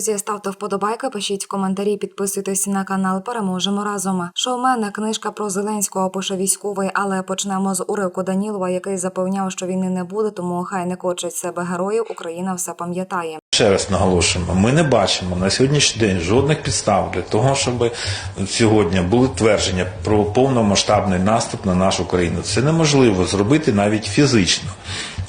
Друзі, ставте вподобайки, пишіть коментарі, підписуйтесь на канал. Переможемо разом. Шоумен, книжка про Зеленського пише військовий, але почнемо з уривку Данілова, який запевняв, що війни не буде, тому хай не кочить себе героїв. Україна все пам'ятає. Ще раз наголошуємо, ми не бачимо на сьогоднішній день жодних підстав для того, щоб сьогодні були твердження про повномасштабний наступ на нашу країну. Це неможливо зробити навіть фізично.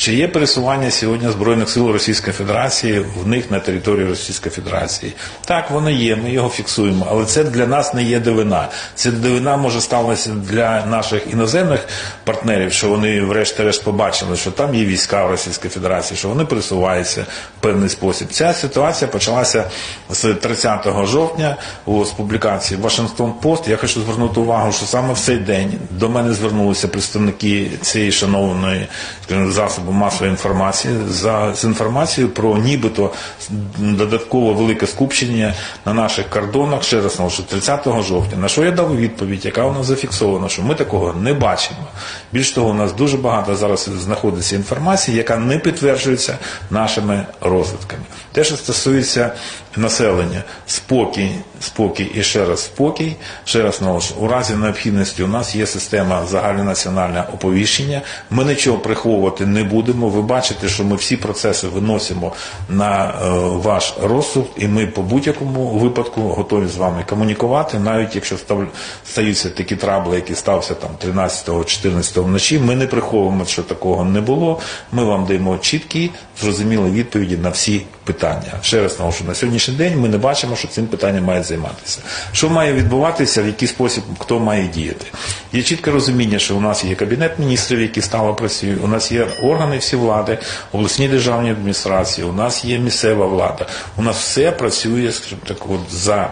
Чи є пересування сьогодні збройних сил Російської Федерації в них на території Російської Федерації? Так, воно є. Ми його фіксуємо, але це для нас не є дивина. Це дивина може сталася для наших іноземних партнерів, що вони, врешті-решт, побачили, що там є війська в Російської Федерації, що вони пересуваються в певний спосіб. Ця ситуація почалася з 30 жовтня у публікації Вашингтон Пост. Я хочу звернути увагу, що саме в цей день до мене звернулися представники цієї шановної скажімо, засобу масової інформації за з інформацією про нібито додатково велике скупчення на наших кордонах. Ще раз наголошу, 30 жовтня. На що я дав відповідь, яка у нас зафіксована, що ми такого не бачимо. Більш того, у нас дуже багато зараз знаходиться інформації, яка не підтверджується нашими розвитками. Те, що стосується населення, спокій, спокій і ще раз спокій. Ще раз наголошу, у разі необхідності у нас є система загальнонаціонального оповіщення. Ми нічого приховувати не будемо. Ви бачите, що ми всі процеси виносимо на е, ваш розсуд, і ми по будь-якому випадку готові з вами комунікувати, навіть якщо стаються такі трабли, які стався там 13-14 вночі. Ми не приховуємо, що такого не було. Ми вам даємо чіткі, зрозумілі відповіді на всі питання. Ще раз наголошу, на сьогоднішній день ми не бачимо, що цим питанням має займатися. Що має відбуватися, в який спосіб хто має діяти? Є чітке розуміння, що у нас є кабінет міністрів, який стало працює. У нас є органи всі влади, обласні державні адміністрації, у нас є місцева влада. У нас все працює, скажімо так, от за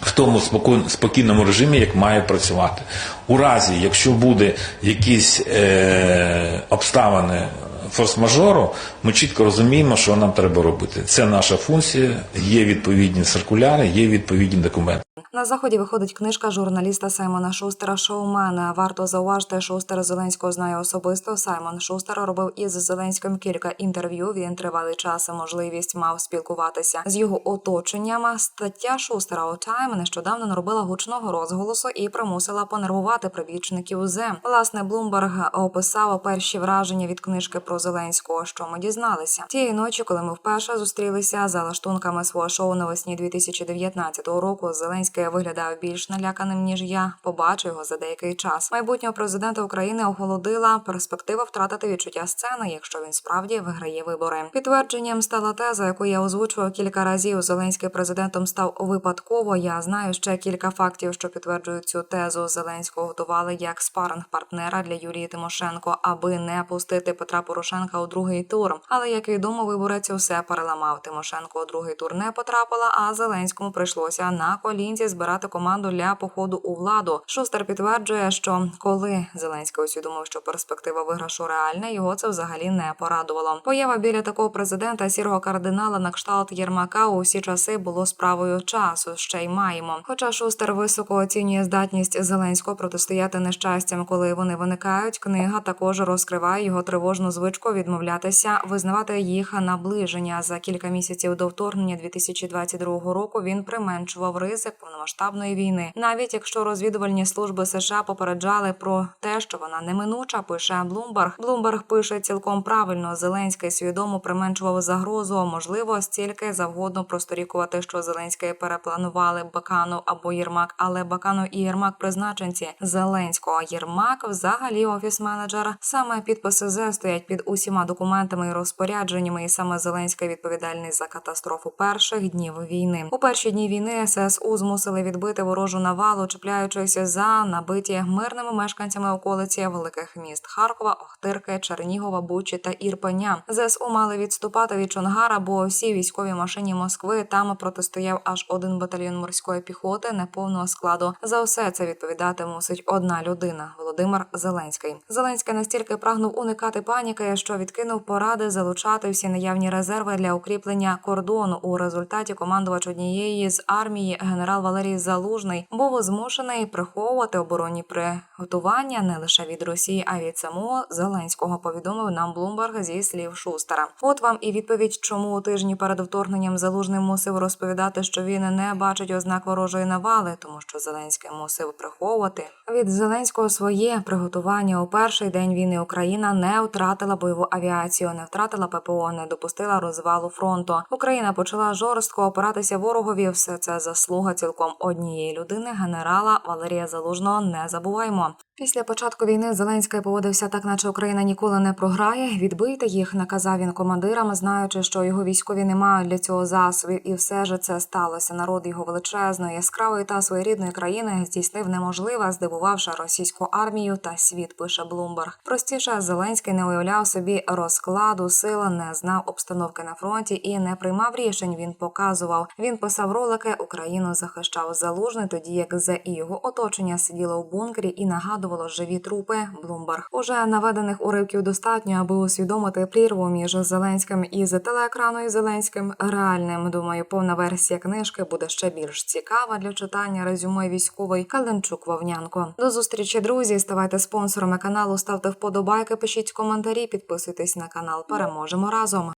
в тому спокій- спокійному режимі, як має працювати. У разі, якщо буде якісь е, обставини форс-мажору, ми чітко розуміємо, що нам треба робити. Це наша функція, є відповідні циркуляри, є відповідні документи. На заході виходить книжка журналіста Саймона Шустера Шоумена. Варто зауважити, Шустер Зеленського знає особисто. Саймон Шустер робив із Зеленським кілька інтерв'ю. Він тривалий час і можливість мав спілкуватися з його оточенням. Стаття Шустера Time нещодавно наробила гучного розголосу і примусила понервувати прибічників ЗЕ. Власне, Блумберг описав перші враження від книжки про Зеленського, що ми дізналися тієї ночі, коли ми вперше зустрілися за лаштунками свого шоу навесні 2019 року. Зеленський виглядав більш наляканим ніж я. Побачу його за деякий час. Майбутнього президента України охолодила перспектива втратити відчуття сцени, якщо він справді виграє вибори. Підтвердженням стала теза, яку я озвучував кілька разів. Зеленський президентом став випадково. Я знаю ще кілька фактів, що підтверджують цю тезу. Зеленського готували як спаринг партнера для Юлії Тимошенко, аби не пустити Петра Порошенка у другий тур. Але як відомо, виборець усе переламав. Тимошенко у другий тур не потрапила, а Зеленському прийшлося на колінці збирати команду для походу у владу. Шустер підтверджує, що коли Зеленський усвідомив, що перспектива виграшу реальна, його це взагалі не порадувало. Поява біля такого президента сірого кардинала на кшталт Єрмака у всі часи було справою часу. Ще й маємо. Хоча Шустер високо оцінює здатність Зеленського протистояти нещастям, коли вони виникають. Книга також розкриває його тривожну звичку відмовлятися, визнавати їх наближення за кілька місяців до вторгнення 2022 року. Він применшував ризик повномасштабної війни, навіть якщо розвідувальні служби США попереджали про те, що вона неминуча, пише Блумберг. Блумберг пише цілком правильно. Зеленський свідомо применшував загрозу. Можливо, стільки завгодно просторікувати, що Зеленський перепланували Бакану або Єрмак, але Бакану і Єрмак призначенці Зеленського. Єрмак взагалі офіс-менеджер. Саме підписи ЗЕ стоять під усіма документами і розпорядженнями, і саме Зеленський відповідальний за катастрофу перших днів війни. У перші дні війни ССУ змусили відбити ворожу навалу, чіпляючись за набиті мирними мешканцями околиці великих міст Харкова, Охтирки, Чернігова, Бучі та Ірпеня. ЗСУ мали відступати від Чонгара, бо всі військові машині Москви там протистояв аж один батальйон морської піхоти неповного складу. За все це відповідати мусить одна людина Володимир Зеленський. Зеленський настільки прагнув уникати паніки, що відкинув поради залучати всі наявні резерви для укріплення кордону. У результаті командувач однієї з армії генерал генерал Валерій Залужний був змушений приховувати оборонні приготування не лише від Росії, а від самого Зеленського. Повідомив нам Блумберг зі слів Шустера. От вам і відповідь, чому у тижні перед вторгненням Залужний мусив розповідати, що він не бачить ознак ворожої навали, тому що Зеленський мусив приховувати від Зеленського своє приготування у перший день війни. Україна не втратила бойову авіацію, не втратила ППО, не допустила розвалу фронту. Україна почала жорстко опиратися ворогові. Все це заслуга цілком однієї людини, генерала Валерія Залужного. Не забуваймо. Після початку війни Зеленський поводився так, наче Україна ніколи не програє. Відбийте їх, наказав він командирам, знаючи, що його військові не мають для цього засобів, і все ж це сталося. Народ його величезної, яскравої та своєрідної країни здійснив неможливе, здивувавши російську армію та світ. Пише Блумберг. Простіше Зеленський не уявляв собі розкладу сил, не знав обстановки на фронті і не приймав рішень. Він показував. Він писав ролики. Україну захищав залужний, тоді як зе і його оточення сиділо в бункері і нагадувало живі трупи. Блумберг уже наведених уривків достатньо, аби усвідомити прірву між Зеленським і з телеекрану і Зеленським реальним. Думаю, повна версія книжки буде ще більш цікава для читання. Резюме військовий Каленчук Вовнянко. До зустрічі, друзі. Ставайте спонсорами каналу, ставте вподобайки, пишіть коментарі, підписуйтесь на канал. Переможемо разом.